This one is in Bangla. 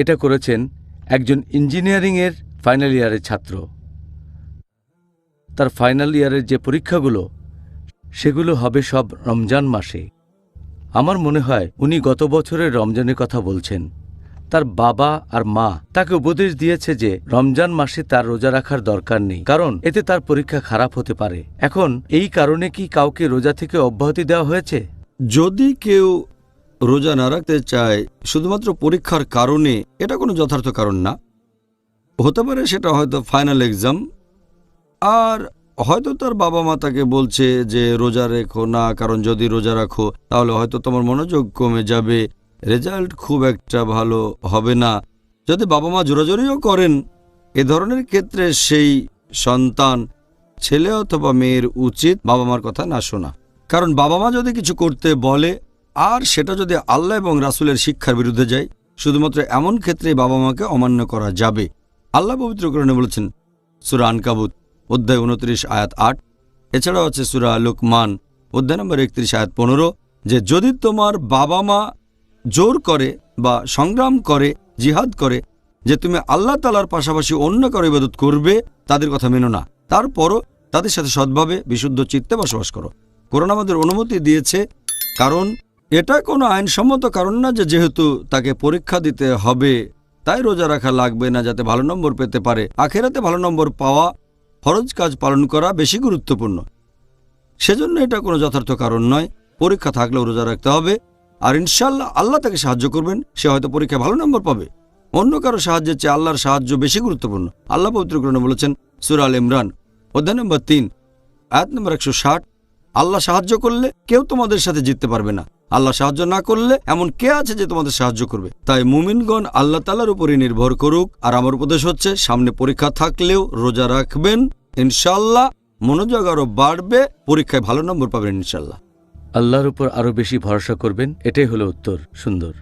এটা করেছেন একজন ইঞ্জিনিয়ারিংয়ের ফাইনাল ইয়ারের ছাত্র। তার ফাইনাল ইয়ারের যে পরীক্ষাগুলো, সেগুলো হবে সব রমজান মাসে। আমার মনে হয় উনি গত বছরের রমজানের কথা বলছেন। তার বাবা আর মা তাকে উপদেশ দিয়েছে যে রমজান মাসে তার রোজা রাখার দরকার নেই, কারণ এতে তার পরীক্ষা খারাপ হতে পারে। এখন এই কারণে কি কাউকে রোজা থেকে অব্যাহতি দেওয়া হয়েছে? যদি কেউ রোজা না রাখতে চায় শুধুমাত্র পরীক্ষার কারণে, এটা কোনো যথার্থ কারণ না। হতে পারে সেটা হয়তো ফাইনাল এক্সাম আর হয়তো তার বাবা মা তাকে বলছে যে, রোজা রেখো না, কারণ যদি রোজা রাখো, তাহলে হয়তো তোমার মনোযোগ কমে যাবে। রেজাল্ট খুব একটা ভালো হবে না। যদি বাবা মা জোরাজোরিও করেন, এ ধরনের ক্ষেত্রে সেই সন্তান, ছেলে অথবা মেয়ের উচিত বাবা মার কথা না শোনা। কারণ বাবা মা যদি কিছু করতে বলে আর সেটা যদি আল্লাহ এবং রাসুলের শিক্ষার বিরুদ্ধে যায়, শুধুমাত্র এমন ক্ষেত্রে বাবা মাকে অমান্য করা যাবে। আল্লাহ পবিত্রকরণে বলেছেন, সুরা আনকাবুত, অধ্যায় উনত্রিশ, আয়াত আট। এছাড়াও আছে সুরা লুকমান, অধ্যায় নম্বর একত্রিশ, আয়াত পনেরো, যে যদি তোমার বাবা মা জোর করে বা সংগ্রাম করে, জিহাদ করে, যে তুমি আল্লাহ তালার পাশাপাশি অন্য কারও ইবাদত করবে, তাদের কথা মেনো না। তারপরও তাদের সাথে সৎভাবে, বিশুদ্ধ চিত্তে বসবাস করো। কোরআন আমাদের অনুমতি দিয়েছে, কারণ এটা কোনো আইনসম্মত কারণ না যে যেহেতু তাকে পরীক্ষা দিতে হবে, তাই রোজা রাখা লাগবে না যাতে ভালো নম্বর পেতে পারে। আখেরাতে ভালো নম্বর পাওয়া, ফরজ কাজ পালন করা বেশি গুরুত্বপূর্ণ। সেজন্য এটা কোনো যথার্থ কারণ নয়। পরীক্ষা থাকলেও রোজা রাখতে হবে। আর ইনশাল্লাহ আল্লাহ তাকে সাহায্য করবেন, সে হয়তো পরীক্ষায় ভালো নম্বর পাবে। অন্য কারও সাহায্যের চেয়ে আল্লাহর সাহায্য বেশি গুরুত্বপূর্ণ। আল্লাহ পবিত্রকরণে বলেছেন, সুরা আল ইমরান, অধ্যায় নম্বর তিন, আয়াত নম্বর একশো ষাট, আল্লাহ সাহায্য করলে কেউ তোমাদের সাথে জিততে পারবে না। আল্লাহ সাহায্য না করলে এমন কে আছে যে তোমাদের সাহায্য করবে? তাই মুমিনগণ আল্লাহ তালার উপরই নির্ভর করুক। আর আমার উপদেশ হচ্ছে, সামনে পরীক্ষা থাকলেও রোজা রাখবেন ইনশাল্লাহ মনোযোগ আরও বাড়বে, পরীক্ষায় ভালো নম্বর পাবেন ইনশাল্লাহ আল্লাহর উপর আরও বেশি ভরসা করবেন, এটাই হলো উত্তর, সুন্দর।